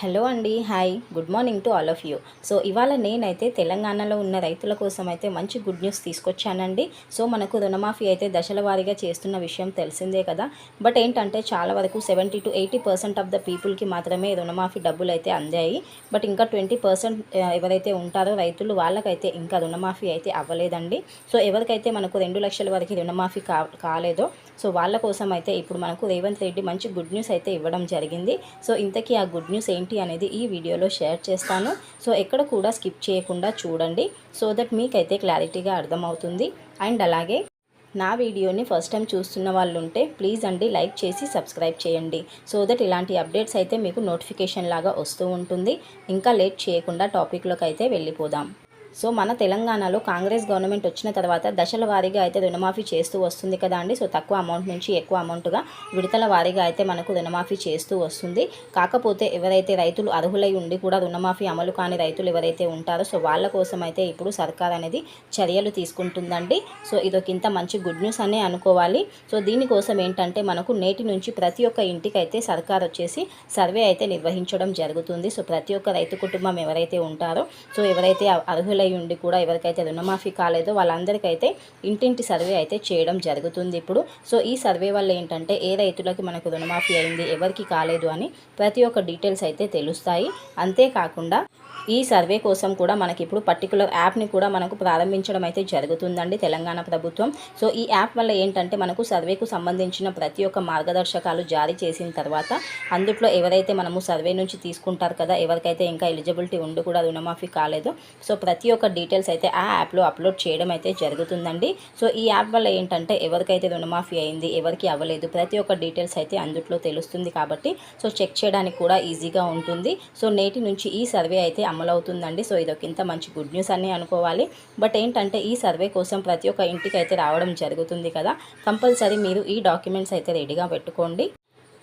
Hello అండి hi. Good morning to all of you. So ఇవాళ నేనైతే తెలంగాణలో ఉన్న రైతుల కోసం అయితే మంచి గుడ్ న్యూస్ తీసుకొచ్చానండి. సో మనకు రుణమాఫీ అయితే దశల వారీగా చేస్తున్న విషయం తెలిసిందే కదా. బట్ ఏంటంటే చాలా వరకు seventy to eighty percent of the పీపుల్కి మాత్రమే రుణమాఫీ డబ్బులు అయితే అందాయి. బట్ ఇంకా ట్వంటీ పర్సెంట్ ఎవరైతే ఉంటారో రైతులు వాళ్ళకైతే ఇంకా రుణమాఫీ అయితే అవ్వలేదండి. సో ఎవరికైతే మనకు రెండు లక్షల వరకు రుణమాఫీ కా కాలేదో సో వాళ్ళ కోసం అయితే ఇప్పుడు మనకు రేవంత్ రెడ్డి మంచి గుడ్ న్యూస్ అయితే ఇవ్వడం జరిగింది. సో ఇంతకీ ఆ గుడ్ న్యూస్ ఏంటి అనేది ఈ వీడియోలో షేర్ చేస్తాను. సో ఎక్కడ కూడా స్కిప్ చేయకుండా చూడండి. సో దట్ మీకైతే క్లారిటీగా అర్థమవుతుంది. అండ్ అలాగే నా వీడియోని ఫస్ట్ టైం చూస్తున్న వాళ్ళు ఉంటే ప్లీజ్ అండి లైక్ చేసి సబ్స్క్రైబ్ చేయండి. సో దట్ ఇలాంటి అప్డేట్స్ అయితే మీకు నోటిఫికేషన్ లాగా వస్తూ ఉంటుంది. ఇంకా లేట్ చేయకుండా టాపిక్లోకి అయితే వెళ్ళిపోదాం. సో మన తెలంగాణలో కాంగ్రెస్ గవర్నమెంట్ వచ్చిన తర్వాత దశల వారీగా అయితే రుణమాఫీ చేస్తూ వస్తుంది కదా అండి. సో తక్కువ అమౌంట్ నుంచి ఎక్కువ అమౌంట్గా విడతల వారీగా అయితే మనకు రుణమాఫీ చేస్తూ వస్తుంది. కాకపోతే ఎవరైతే రైతులు అర్హులై ఉండి కూడా రుణమాఫీ అమలు కాని రైతులు ఎవరైతే ఉంటారో సో వాళ్ళ కోసం అయితే ఇప్పుడు సర్కార్ అనేది చర్యలు తీసుకుంటుందండి. సో ఇదొకింత మంచి గుడ్ న్యూస్ అనే అనుకోవాలి. సో దీనికోసం ఏంటంటే మనకు నేటి నుంచి ప్రతి ఒక్క ఇంటికి అయితే సర్కార్ వచ్చేసి సర్వే అయితే నిర్వహించడం జరుగుతుంది. సో ప్రతి ఒక్క రైతు కుటుంబం ఎవరైతే ఉంటారో సో ఎవరైతే అర్హులు అయి ఉండి కూడా ఎవరికైతే రుణమాఫీ కాలేదో వాళ్ళందరికైతే ఇంటింటి సర్వే అయితే చేయడం జరుగుతుంది ఇప్పుడు. సో ఈ సర్వే వల్ల ఏంటంటే ఏ రైతులకి మనకు రుణమాఫీ అయింది ఎవరికి కాలేదు అని ప్రతి ఒక్క డీటెయిల్స్ అయితే తెలుస్తాయి. అంతేకాకుండా ఈ సర్వే కోసం కూడా మనకి ఇప్పుడు పర్టికులర్ యాప్ని కూడా మనకు ప్రారంభించడం అయితే జరుగుతుందండి తెలంగాణ ప్రభుత్వం. సో ఈ యాప్ వల్ల ఏంటంటే మనకు సర్వేకు సంబంధించిన ప్రతి ఒక్క మార్గదర్శకాలు జారీ చేసిన తర్వాత అందుట్లో ఎవరైతే మనము సర్వే నుంచి తీసుకుంటారు కదా ఎవరికైతే ఇంకా ఎలిజిబిలిటీ ఉండి కూడా రుణమాఫీ కాలేదో సో ప్రతి ఒక్క డీటెయిల్స్ అయితే ఆ యాప్లో అప్లోడ్ చేయడం అయితే జరుగుతుందండి. సో ఈ యాప్ వల్ల ఏంటంటే ఎవరికైతే రుణమాఫీ అయింది ఎవరికి అవ్వలేదు ప్రతి ఒక్క డీటెయిల్స్ అయితే అందుట్లో తెలుస్తుంది కాబట్టి సో చెక్ చేయడానికి కూడా ఈజీగా ఉంటుంది. సో నేటి నుంచి ఈ సర్వే అయితే అమలవుతుందండి. సో ఇది ఒక ఇంత మంచి గుడ్ న్యూస్ అని అనుకోవాలి. బట్ ఏంటంటే ఈ సర్వే కోసం ప్రతి ఒక్క ఇంటికి అయితే రావడం జరుగుతుంది కదా. కంపల్సరీ మీరు ఈ డాక్యుమెంట్స్ అయితే రెడీగా పెట్టుకోండి.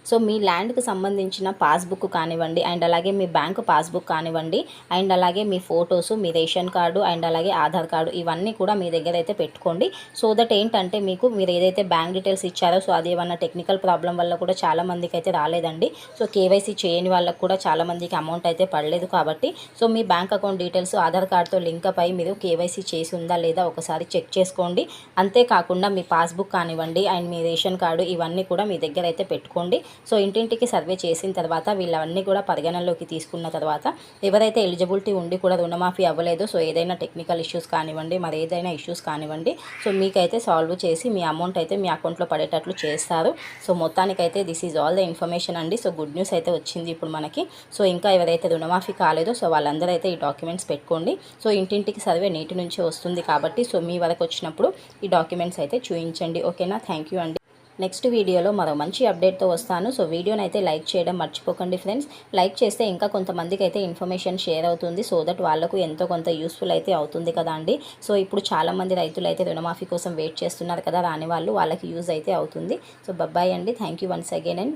సో మీ ల్యాండ్కి సంబంధించిన పాస్బుక్ కానివ్వండి అండ్ అలాగే మీ బ్యాంకు పాస్బుక్ కానివ్వండి అండ్ అలాగే మీ ఫొటోస్ మీ రేషన్ కార్డు అండ్ అలాగే ఆధార్ కార్డు ఇవన్నీ కూడా మీ దగ్గర అయితే పెట్టుకోండి. సో దట్ ఏంటంటే మీకు మీరు ఏదైతే బ్యాంక్ డీటెయిల్స్ ఇచ్చారో సో అది ఏమన్నా టెక్నికల్ ప్రాబ్లం వల్ల కూడా చాలా మందికి అయితే రాలేదండి. సో కేవైసీ చేయని వాళ్ళకు కూడా చాలా మందికి అమౌంట్ అయితే పడలేదు కాబట్టి సో మీ బ్యాంక్ అకౌంట్ డీటెయిల్స్ ఆధార్ కార్డుతో లింక్ అయి మీరు కేవైసీ చేసి ఉందా లేదా ఒకసారి చెక్ చేసుకోండి. అంతేకాకుండా మీ పాస్బుక్ కానివ్వండి అండ్ మీ రేషన్ కార్డు ఇవన్నీ కూడా మీ దగ్గర అయితే పెట్టుకోండి. సో ఇంటింటికి సర్వే చేసిన తర్వాత వీళ్ళవన్నీ కూడా పరిగణనలోకి తీసుకున్న తర్వాత ఎవరైతే ఎలిజిబిలిటీ ఉండి కూడా రుణమాఫీ అవ్వలేదు సో ఏదైనా టెక్నికల్ ఇష్యూస్ కానివ్వండి మరి ఏదైనా ఇష్యూస్ కానివ్వండి సో మీకైతే సాల్వ్ చేసి మీ అమౌంట్ అయితే మీ అకౌంట్లో పడేటట్లు చేస్తారు. సో మొత్తానికైతే this is all the information అండి. సో గుడ్ న్యూస్ అయితే వచ్చింది ఇప్పుడు మనకి. సో ఇంకా ఎవరైతే రుణమాఫీ కాలేదో సో వాళ్ళందరూ అయితే ఈ డాక్యుమెంట్స్ పెట్టుకోండి. సో ఇంటింటికి సర్వే నీటి నుంచి వస్తుంది కాబట్టి సో మీ వరకు వచ్చినప్పుడు ఈ డాక్యుమెంట్స్ అయితే చూపించండి ఓకేనా? థ్యాంక్ యూ అండి. నెక్స్ట్ వీడియోలో మరో మంచి అప్డేట్తో వస్తాను. సో వీడియోని అయితే లైక్ చేయడం మర్చిపోకండి ఫ్రెండ్స్. లైక్ చేస్తే ఇంకా కొంతమందికి అయితే ఇన్ఫర్మేషన్ షేర్ అవుతుంది. సో దట్ వాళ్ళకు ఎంతో కొంత యూస్ఫుల్ అయితే అవుతుంది కదా అండి. సో ఇప్పుడు చాలామంది రైతులు అయితే రుణమాఫీ కోసం వెయిట్ చేస్తున్నారు కదా రాని వాళ్ళు వాళ్ళకి యూజ్ అయితే అవుతుంది. సో బబ్బాయి అండి. Thank you once again and